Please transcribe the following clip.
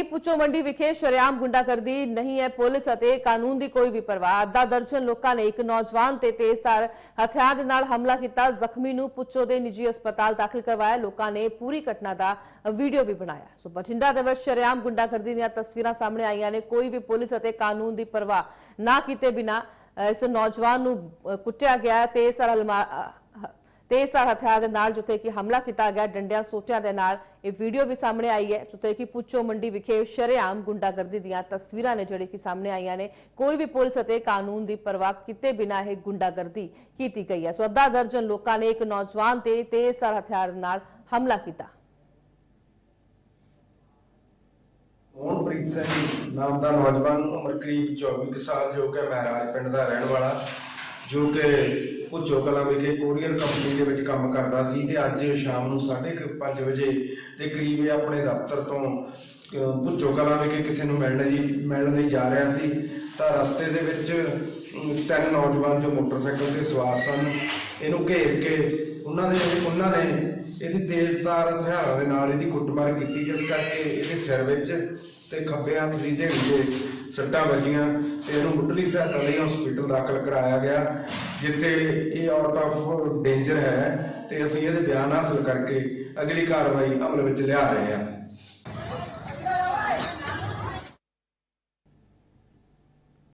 ਕਿ ਪੁੱਚੋ ਮੰਡੀ ਵਿਖੇ ਸ਼ਰੇਆਮ ਗੁੰਡਾਗਰਦੀ ਨਹੀਂ ਹੈ ਪੁਲਿਸ ਅਤੇ ਕਾਨੂੰਨ ਦੀ ਕੋਈ ਵੀ ਪਰਵਾਹ। ਅੱਧਾ ਦਰਜਨ ਲੋਕਾਂ ਨੇ ਇੱਕ ਨੌਜਵਾਨ ਤੇ ਤੇਜ਼ਧਾਰ ਹਥਿਆਰ ਦੇ ਨਾਲ ਹਮਲਾ ਕੀਤਾ। ਜ਼ਖਮੀ ਨੂੰ ਪੁੱਚੋ ਦੇ ਨਿੱਜੀ ਹਸਪਤਾਲ ਦਾਖਲ ਕਰਵਾਇਆ। ਲੋਕਾਂ ਨੇ ਪੂਰੀ ਘਟਨਾ ਦਾ ਵੀਡੀਓ ਵੀ ਬਣਾਇਆ। ਸੋ ਬਠਿੰਡਾ ਦੇ ਵਿੱਚ ਸ਼ਰੇਆਮ ਗੁੰਡਾਗਰਦੀ ਦੀਆਂ ਤਸਵੀਰਾਂ ਸਾਹਮਣੇ ਆਈਆਂ ਨੇ। ਕੋਈ ਵੀ ਪੁਲਿਸ ਅਤੇ ਕਾਨੂੰਨ ਦੀ ਪਰਵਾਹ ਨਾ ਕੀਤੇ ਬਿਨਾ ਇਸ ਨੌਜਵਾਨ ਨੂੰ ਕੁੱਟਿਆ ਗਿਆ। ਤੇਜ਼ਧਾਰ ਹਲਮਾ- ਤੇਜ਼ਧਾਰ ਹਥਿਆਰ ਦੇ ਨਾਲ ਜਿੱਥੇ ਕਿ ਹਮਲਾ ਕੀਤਾ ਗਿਆ, ਡੰਡਿਆਂ ਸੋਟਿਆਂ ਦੇ ਨਾਲ ਇਹ ਵੀਡੀਓ ਵੀ ਸਾਹਮਣੇ ਆਈ ਹੈ, ਜਿੱਥੇ ਕਿ ਪੁੱਚੋ ਮੰਡੀ ਵਿਖੇ ਸ਼ਰੇਆਮ ਗੁੰਡਾਗਰਦੀ ਦੀਆਂ ਤਸਵੀਰਾਂ ਨੇ ਜਿਹੜੇ ਕਿ ਸਾਹਮਣੇ ਆਈਆਂ ਨੇ। ਕੋਈ ਵੀ ਪੁਲਿਸ ਅਤੇ ਕਾਨੂੰਨ ਦੀ ਪਰਵਾਹ ਕੀਤੇ ਬਿਨਾਂ ਇਹ ਗੁੰਡਾਗਰਦੀ ਕੀਤੀ ਗਈ ਹੈ। ਸੋ ਅੱਧਾ ਦਰਜਨ ਲੋਕਾਂ ਨੇ ਇੱਕ ਨੌਜਵਾਨ ਤੇ ਤੇਜ਼ਧਾਰ ਹਥਿਆਰ ਦੇ ਨਾਲ ਹਮਲਾ ਕੀਤਾ। ਮੋਹਨਪ੍ਰੀਤ ਸਿੰਘ ਨਾਮ ਦਾ ਨੌਜਵਾਨ, ਉਮਰ ਕਰੀਬ 24 ਕੁ ਸਾਲ ਜੋ ਕਿ ਮਹਾਰਾਜ ਪਿੰਡ ਦਾ ਰਹਿਣ ਵਾਲਾ। ਜੋ ਕਿ ਭੁੱਚੋ ਕਲਾਂ ਵਿਖੇ ਕੋਰੀਅਰ ਕੰਪਨੀ ਦੇ ਵਿੱਚ ਕੰਮ ਕਰਦਾ ਸੀ ਤੇ ਅੱਜ ਸ਼ਾਮ ਨੂੰ 5:30 ਵਜੇ ਦੇ ਕਰੀਬ ਇਹ ਆਪਣੇ ਦਫ਼ਤਰ ਤੋਂ ਭੁੱਚੋ ਕਲਾਂ ਵਿਖੇ ਕਿਸੇ ਨੂੰ ਮਿਲਣ ਜੀ, ਮਿਲਣ ਲਈ ਜਾ ਰਿਹਾ ਸੀ। ਤਾਂ ਰਸਤੇ ਦੇ ਵਿੱਚ ਤਿੰਨ ਨੌਜਵਾਨ ਜੋ ਮੋਟਰਸਾਈਕਲ ਤੇ ਸਵਾਰ ਸਨ, ਇਹਨੂੰ ਘੇਰ ਕੇ ਉਹਨਾਂ ਦੇ ਉਹਨਾਂ ਨੇ ਇਹਦੀ ਤੇਜ਼ਧਾਰ ਹਥਿਆਰਾਂ ਦੇ ਨਾਲ ਇਹਦੀ ਕੁੱਟਮਾਰ ਕੀਤੀ, ਜਿਸ ਕਰਕੇ ਇਹਦੇ ਸਿਰ ਵਿੱਚ ਤੇ ਖੱਬੇ ਹੱਥ ਦੀ ਢੇੜੀ ਦੇ ਸੱਟਾਂ ਵੱਜੀਆਂ ਤੇ ਇਹਨੂੰ ਮੁੱਢਲੀ ਸਹਾਇਤਾ ਲਈ ਹਸਪੀਟਲ ਦਾਖਲ ਕਰਾਇਆ ਗਿਆ, ਜਿੱਥੇ ਇਹ ਆਊਟ ਆਫ ਡੇਂਜਰ ਹੈ ਤੇ ਅਸੀਂ ਇਹਦੇ ਬਿਆਨ ਹਾਸਲ ਕਰਕੇ ਅਗਲੀ ਕਾਰਵਾਈ ਅਮਲ ਵਿੱਚ ਲਿਆ ਰਹੇ ਹਾਂ।